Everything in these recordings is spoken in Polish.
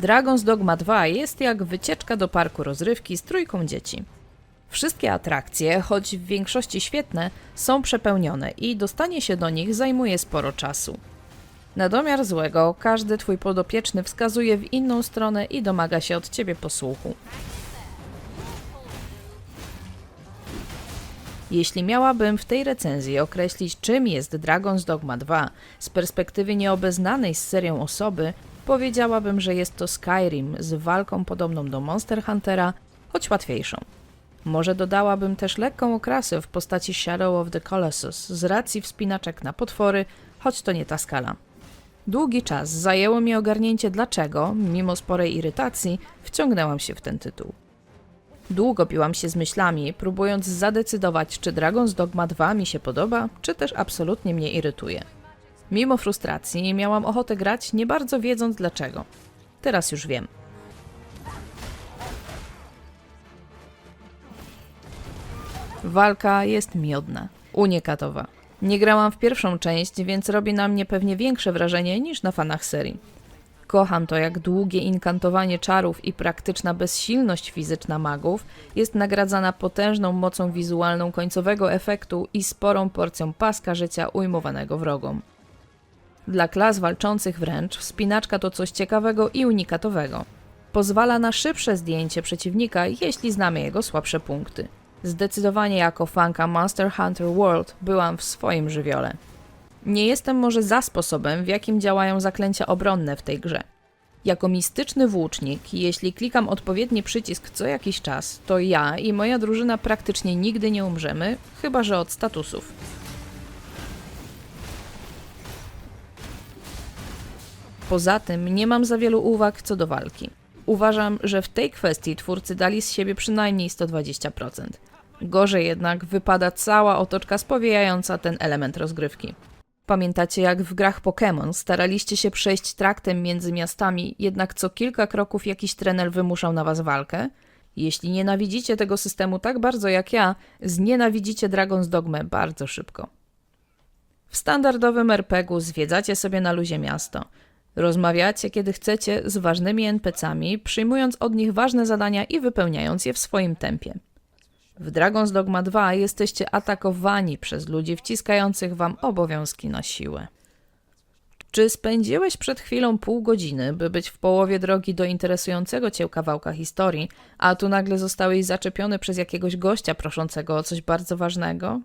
Dragon's Dogma 2 jest jak wycieczka do parku rozrywki z trójką dzieci. Wszystkie atrakcje, choć w większości świetne, są przepełnione i dostanie się do nich zajmuje sporo czasu. Na domiar złego, każdy twój podopieczny wskazuje w inną stronę i domaga się od ciebie posłuchu. Jeśli miałabym w tej recenzji określić, czym jest Dragon's Dogma 2 z perspektywy nieobeznanej z serią osoby, powiedziałabym, że jest to Skyrim z walką podobną do Monster Huntera, choć łatwiejszą. Może dodałabym też lekką okrasę w postaci Shadow of the Colossus z racji wspinaczek na potwory, choć to nie ta skala. Długi czas zajęło mi ogarnięcie dlaczego, mimo sporej irytacji, wciągnęłam się w ten tytuł. Długo biłam się z myślami, próbując zadecydować, czy Dragon's Dogma 2 mi się podoba, czy też absolutnie mnie irytuje. Mimo frustracji miałam ochotę grać, nie bardzo wiedząc dlaczego. Teraz już wiem. Walka jest miodna, unikatowa. Nie grałam w pierwszą część, więc robi na mnie pewnie większe wrażenie niż na fanach serii. Kocham to, jak długie inkantowanie czarów i praktyczna bezsilność fizyczna magów jest nagradzana potężną mocą wizualną końcowego efektu i sporą porcją paska życia ujmowanego wrogom. Dla klas walczących wręcz wspinaczka to coś ciekawego i unikatowego. Pozwala na szybsze zdjęcie przeciwnika, jeśli znamy jego słabsze punkty. Zdecydowanie jako fanka Monster Hunter World byłam w swoim żywiole. Nie jestem może za sposobem, w jakim działają zaklęcia obronne w tej grze. Jako mistyczny włócznik, jeśli klikam odpowiedni przycisk co jakiś czas, to ja i moja drużyna praktycznie nigdy nie umrzemy, chyba że od statusów. Poza tym nie mam za wielu uwag co do walki. Uważam, że w tej kwestii twórcy dali z siebie przynajmniej 120%. Gorzej jednak wypada cała otoczka spowijająca ten element rozgrywki. Pamiętacie, jak w grach Pokémon staraliście się przejść traktem między miastami, jednak co kilka kroków jakiś trener wymuszał na was walkę? Jeśli nienawidzicie tego systemu tak bardzo jak ja, znienawidzicie Dragon's Dogmę bardzo szybko. W standardowym RPG-u zwiedzacie sobie na luzie miasto. Rozmawiacie, kiedy chcecie, z ważnymi NPC-ami, przyjmując od nich ważne zadania i wypełniając je w swoim tempie. W Dragon's Dogma 2 jesteście atakowani przez ludzi wciskających wam obowiązki na siłę. Czy spędziłeś przed chwilą pół godziny, by być w połowie drogi do interesującego cię kawałka historii, a tu nagle zostałeś zaczepiony przez jakiegoś gościa proszącego o coś bardzo ważnego?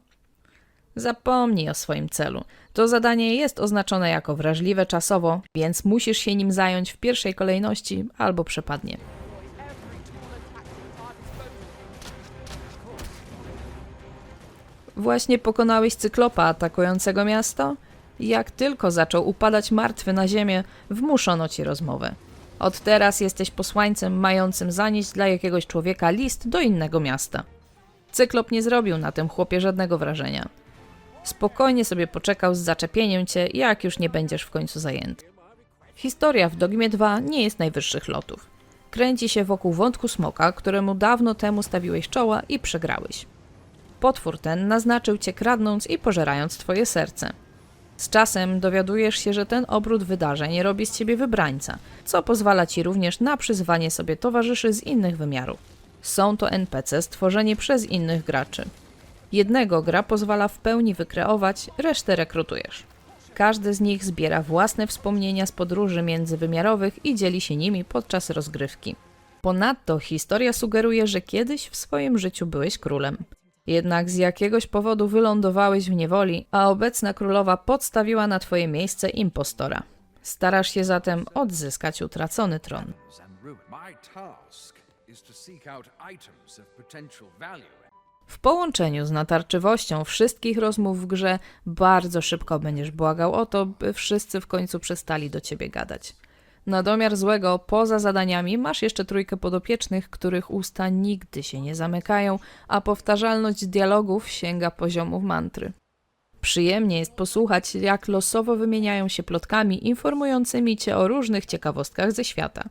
Zapomnij o swoim celu. To zadanie jest oznaczone jako wrażliwe czasowo, więc musisz się nim zająć w pierwszej kolejności albo przepadnie. Właśnie pokonałeś cyklopa atakującego miasto? Jak tylko zaczął upadać martwy na ziemię, wmuszono ci rozmowę. Od teraz jesteś posłańcem mającym zanieść dla jakiegoś człowieka list do innego miasta. Cyklop nie zrobił na tym chłopie żadnego wrażenia. Spokojnie sobie poczekał z zaczepieniem cię, jak już nie będziesz w końcu zajęty. Historia w Dogmie 2 nie jest najwyższych lotów. Kręci się wokół wątku smoka, któremu dawno temu stawiłeś czoła i przegrałeś. Potwór ten naznaczył cię kradnąc i pożerając twoje serce. Z czasem dowiadujesz się, że ten obrót wydarzeń robi z ciebie wybrańca, co pozwala ci również na przyzwanie sobie towarzyszy z innych wymiarów. Są to NPC stworzeni przez innych graczy. Jednego gra pozwala w pełni wykreować, resztę rekrutujesz. Każdy z nich zbiera własne wspomnienia z podróży międzywymiarowych i dzieli się nimi podczas rozgrywki. Ponadto historia sugeruje, że kiedyś w swoim życiu byłeś królem. Jednak z jakiegoś powodu wylądowałeś w niewoli, a obecna królowa podstawiła na twoje miejsce impostora. Starasz się zatem odzyskać utracony tron. W połączeniu z natarczywością wszystkich rozmów w grze bardzo szybko będziesz błagał o to, by wszyscy w końcu przestali do ciebie gadać. Na domiar złego, poza zadaniami, masz jeszcze trójkę podopiecznych, których usta nigdy się nie zamykają, a powtarzalność dialogów sięga poziomów mantry. Przyjemnie jest posłuchać, jak losowo wymieniają się plotkami informującymi cię o różnych ciekawostkach ze świata.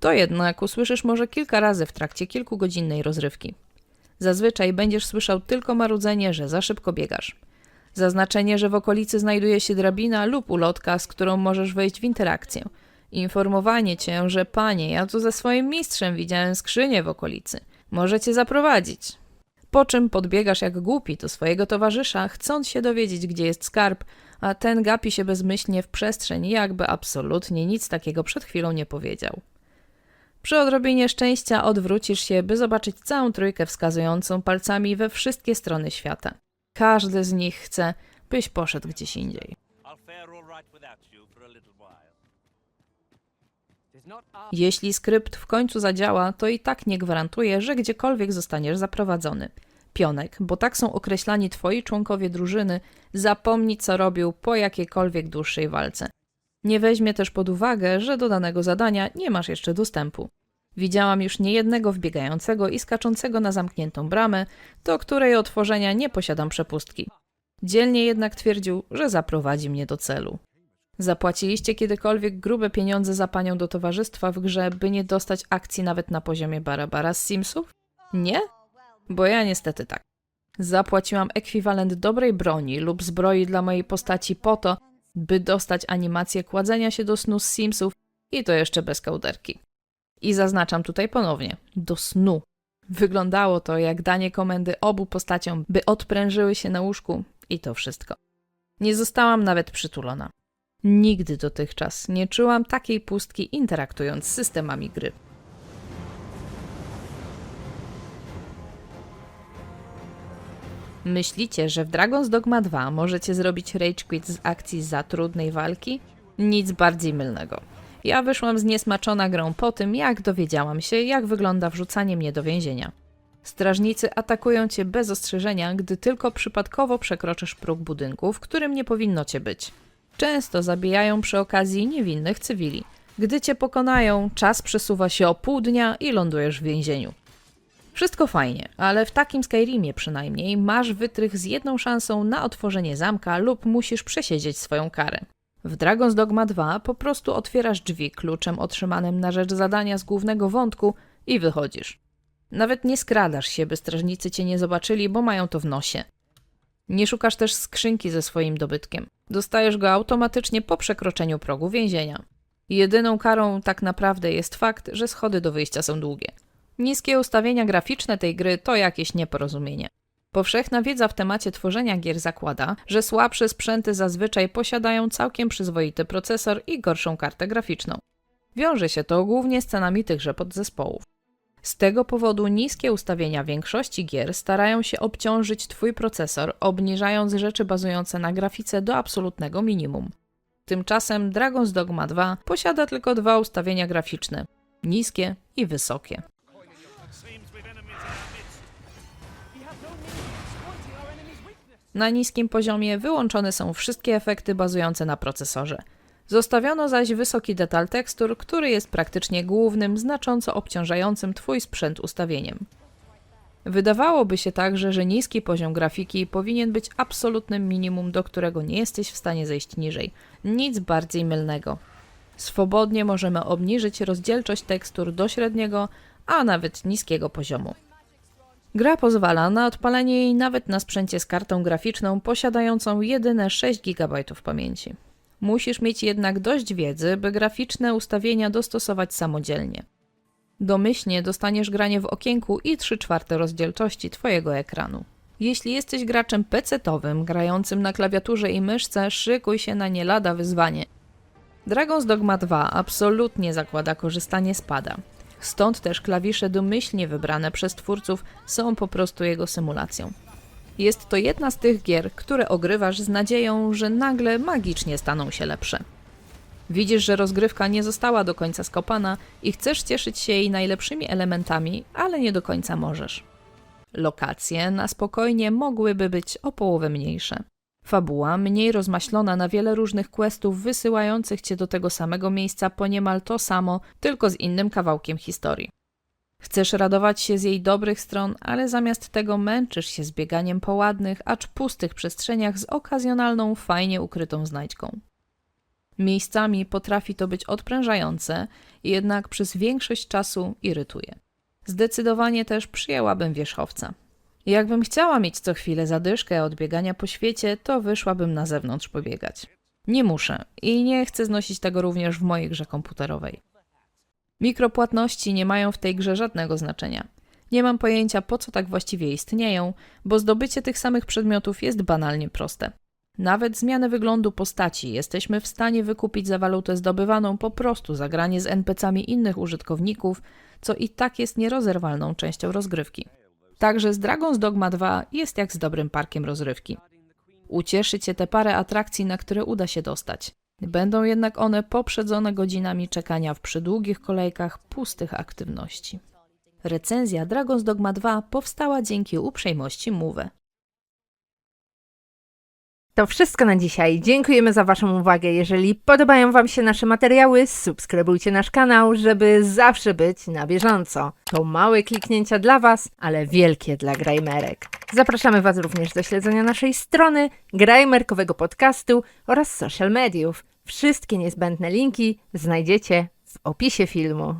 To jednak usłyszysz może kilka razy w trakcie kilkugodzinnej rozrywki. Zazwyczaj będziesz słyszał tylko marudzenie, że za szybko biegasz. Zaznaczenie, że w okolicy znajduje się drabina lub ulotka, z którą możesz wejść w interakcję. Informowanie cię, że panie, ja tu ze swoim mistrzem widziałem skrzynię w okolicy. Może cię zaprowadzić. Po czym podbiegasz jak głupi do swojego towarzysza, chcąc się dowiedzieć, gdzie jest skarb, a ten gapi się bezmyślnie w przestrzeń, jakby absolutnie nic takiego przed chwilą nie powiedział. Przy odrobinie szczęścia odwrócisz się, by zobaczyć całą trójkę wskazującą palcami we wszystkie strony świata. Każdy z nich chce, byś poszedł gdzieś indziej. Jeśli skrypt w końcu zadziała, to i tak nie gwarantuje, że gdziekolwiek zostaniesz zaprowadzony. Pionek, bo tak są określani twoi członkowie drużyny, zapomni co robił po jakiejkolwiek dłuższej walce. Nie weźmie też pod uwagę, że do danego zadania nie masz jeszcze dostępu. Widziałam już niejednego wbiegającego i skaczącego na zamkniętą bramę, do której otworzenia nie posiadam przepustki. Dzielnie jednak twierdził, że zaprowadzi mnie do celu. Zapłaciliście kiedykolwiek grube pieniądze za panią do towarzystwa w grze, by nie dostać akcji nawet na poziomie Barabara z Simsów? Nie? Bo ja niestety tak. Zapłaciłam ekwiwalent dobrej broni lub zbroi dla mojej postaci po to, by dostać animację kładzenia się do snu z Simsów i to jeszcze bez kołderki. I zaznaczam tutaj ponownie, do snu. Wyglądało to jak danie komendy obu postaciom, by odprężyły się na łóżku i to wszystko. Nie zostałam nawet przytulona. Nigdy dotychczas nie czułam takiej pustki interaktując z systemami gry. Myślicie, że w Dragon's Dogma 2 możecie zrobić rage quit z akcji za trudnej walki? Nic bardziej mylnego. Ja wyszłam zniesmaczona grą po tym, jak dowiedziałam się, jak wygląda wrzucanie mnie do więzienia. Strażnicy atakują cię bez ostrzeżenia, gdy tylko przypadkowo przekroczysz próg budynku, w którym nie powinno cię być. Często zabijają przy okazji niewinnych cywili. Gdy cię pokonają, czas przesuwa się o pół dnia i lądujesz w więzieniu. Wszystko fajnie, ale w takim Skyrimie przynajmniej masz wytrych z jedną szansą na otworzenie zamka lub musisz przesiedzieć swoją karę. W Dragon's Dogma 2 po prostu otwierasz drzwi kluczem otrzymanym na rzecz zadania z głównego wątku i wychodzisz. Nawet nie skradasz się, by strażnicy cię nie zobaczyli, bo mają to w nosie. Nie szukasz też skrzynki ze swoim dobytkiem. Dostajesz go automatycznie po przekroczeniu progu więzienia. Jedyną karą tak naprawdę jest fakt, że schody do wyjścia są długie. Niskie ustawienia graficzne tej gry to jakieś nieporozumienie. Powszechna wiedza w temacie tworzenia gier zakłada, że słabsze sprzęty zazwyczaj posiadają całkiem przyzwoity procesor i gorszą kartę graficzną. Wiąże się to głównie z cenami tychże podzespołów. Z tego powodu niskie ustawienia większości gier starają się obciążyć Twój procesor, obniżając rzeczy bazujące na grafice do absolutnego minimum. Tymczasem Dragon's Dogma 2 posiada tylko dwa ustawienia graficzne niskie i wysokie. Na niskim poziomie wyłączone są wszystkie efekty bazujące na procesorze. Zostawiono zaś wysoki detal tekstur, który jest praktycznie głównym, znacząco obciążającym Twój sprzęt ustawieniem. Wydawałoby się także, że niski poziom grafiki powinien być absolutnym minimum, do którego nie jesteś w stanie zejść niżej. Nic bardziej mylnego. Swobodnie możemy obniżyć rozdzielczość tekstur do średniego, a nawet niskiego poziomu. Gra pozwala na odpalenie jej nawet na sprzęcie z kartą graficzną posiadającą jedyne 6 GB pamięci. Musisz mieć jednak dość wiedzy, by graficzne ustawienia dostosować samodzielnie. Domyślnie dostaniesz granie w okienku i 3 czwarte rozdzielczości Twojego ekranu. Jeśli jesteś graczem PC-towym, grającym na klawiaturze i myszce, szykuj się na nie lada wyzwanie. Dragon's Dogma 2 absolutnie zakłada korzystanie z pada. Stąd też klawisze domyślnie wybrane przez twórców są po prostu jego symulacją. Jest to jedna z tych gier, które ogrywasz z nadzieją, że nagle magicznie staną się lepsze. Widzisz, że rozgrywka nie została do końca skopana i chcesz cieszyć się jej najlepszymi elementami, ale nie do końca możesz. Lokacje na spokojnie mogłyby być o połowę mniejsze. Fabuła mniej rozmaślona na wiele różnych questów wysyłających cię do tego samego miejsca po niemal to samo, tylko z innym kawałkiem historii. Chcesz radować się z jej dobrych stron, ale zamiast tego męczysz się z bieganiem po ładnych, acz pustych przestrzeniach z okazjonalną, fajnie ukrytą znajdźką. Miejscami potrafi to być odprężające, jednak przez większość czasu irytuje. Zdecydowanie też przyjęłabym wierzchowca. Jakbym chciała mieć co chwilę zadyszkę od biegania po świecie, to wyszłabym na zewnątrz pobiegać. Nie muszę i nie chcę znosić tego również w mojej grze komputerowej. Mikropłatności nie mają w tej grze żadnego znaczenia. Nie mam pojęcia, po co tak właściwie istnieją, bo zdobycie tych samych przedmiotów jest banalnie proste. Nawet zmianę wyglądu postaci jesteśmy w stanie wykupić za walutę zdobywaną po prostu za granie z NPC-ami innych użytkowników, co i tak jest nierozerwalną częścią rozgrywki. Także z Dragon's Dogma 2 jest jak z dobrym parkiem rozrywki. Ucieszy Cię te parę atrakcji, na które uda się dostać. Będą jednak one poprzedzone godzinami czekania w przydługich kolejkach pustych aktywności. Recenzja Dragon's Dogma 2 powstała dzięki uprzejmości Move. To wszystko na dzisiaj. Dziękujemy za Waszą uwagę. Jeżeli podobają Wam się nasze materiały, subskrybujcie nasz kanał, żeby zawsze być na bieżąco. To małe kliknięcia dla Was, ale wielkie dla grajmerek. Zapraszamy Was również do śledzenia naszej strony, grajmerkowego podcastu oraz social mediów. Wszystkie niezbędne linki znajdziecie w opisie filmu.